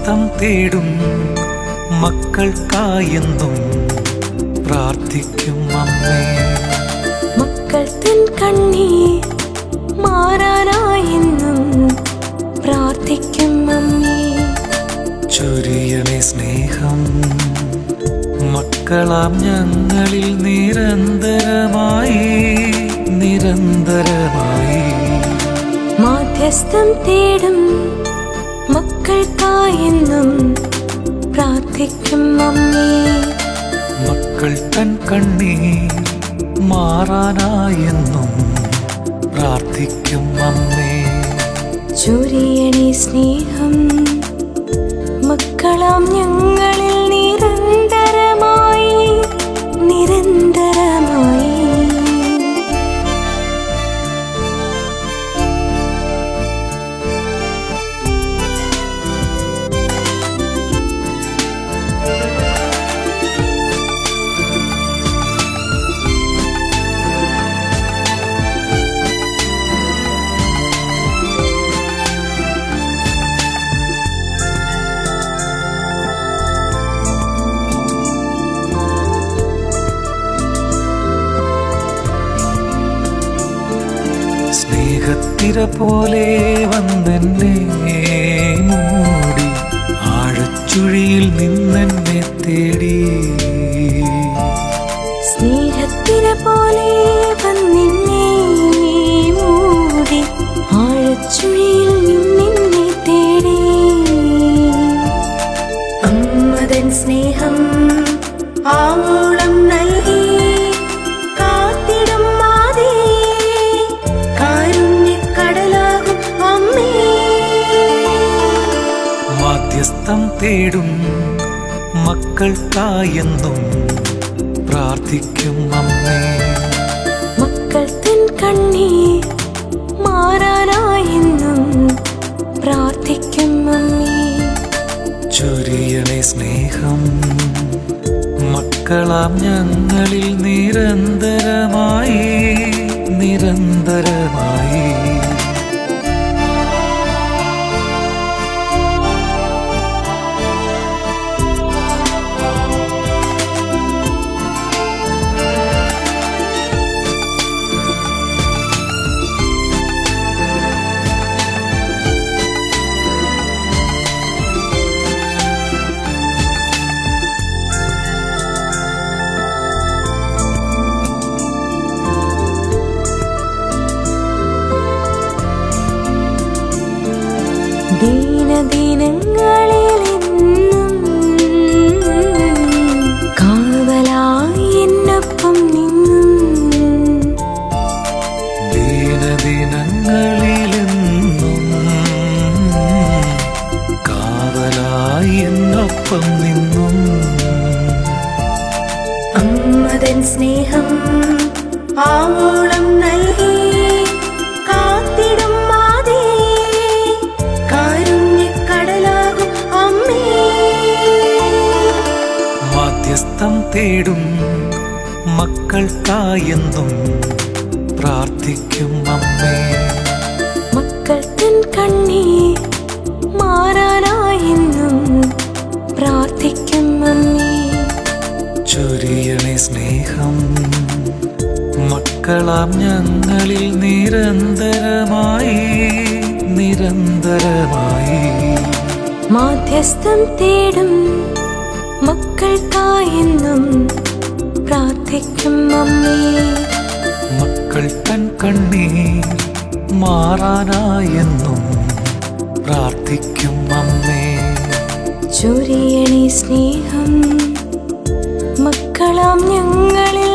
മാധ്യസ്ഥം തേടും മക്കൾക്കായെന്നും പ്രാർത്ഥിക്കും അമ്മേ. മക്കൾ തൻ കണ്ണീർ മാറാനായെന്നും പ്രാർത്ഥിക്കും അമ്മേ. ചൊരിയണേ സ്നേഹം മക്കളാം ഞങ്ങളിൽ നിരന്തരമായി നിരന്തരമായി. മാധ്യസ്ഥം തേടും മക്കൾക്കായെന്നും പ്രാർത്ഥിക്കും അമ്മേ. മക്കൾ തൻ കണ്ണീർ മാറാനായെന്നും പ്രാർത്ഥിക്കും അമ്മേ. ചൊരിയണി സ്നേഹം മക്കളാം ഞങ്ങളിൽ സ്നേഹത്തിര പോലെ വന്നെന്നെ മൂടി ആഴച്ചുഴിയിൽ നിന്നെന്നെ തേടി. സ്നേഹത്തിര പോലെ വന്നെന്നെ മൂടി ആഴച്ചുഴിയിൽ നിന്നെ തേടി. അമ്മതൻ സ്നേഹം ആവോളം മാധ്യസ്ഥം തേടും മക്കൾക്കായെന്നും പ്രാർത്ഥിക്കും അമ്മേ. മക്കൾ തൻ കണ്ണീർ മാറാനായെന്നും പ്രാർത്ഥിക്കും അമ്മേ. ചൊരിയണേ സ്നേഹം മക്കളാം ഞങ്ങളിൽ നിരന്തരമായി നിരന്തരമായി ദീനദിനങ്ങളിലെന്നും കാവലായി എന്നൊപ്പം നിന്നും ദീനദിനങ്ങളിലെന്നും കാവലായി എന്നൊപ്പം നിന്നും അമ്മതൻ സ്നേഹം ആവോളം മാധ്യസ്ഥം തേടും. മക്കൾക്കായെന്നും പ്രാർത്ഥിക്കും അമ്മേ. മക്കൾക്കൻ കണ്ണി മാറാനായെന്നും പ്രാർത്ഥിക്കും അമ്മേ. ചൊരിയണേ സ്നേഹം. മക്കളാം ഞങ്ങളിൽ നിരന്തരമായി നിരന്തരമായി. മാധ്യസ്ഥം തേടും മക്കൾക്കായെന്നും പ്രാർത്ഥിക്കും അമ്മേ. മക്കൾ തൻ കണ്ണീർ മാറാനായെന്നും പ്രാർത്ഥിക്കും അമ്മേ. ചൊരിയണി സ്നേഹം മക്കളാം ഞങ്ങളിൽ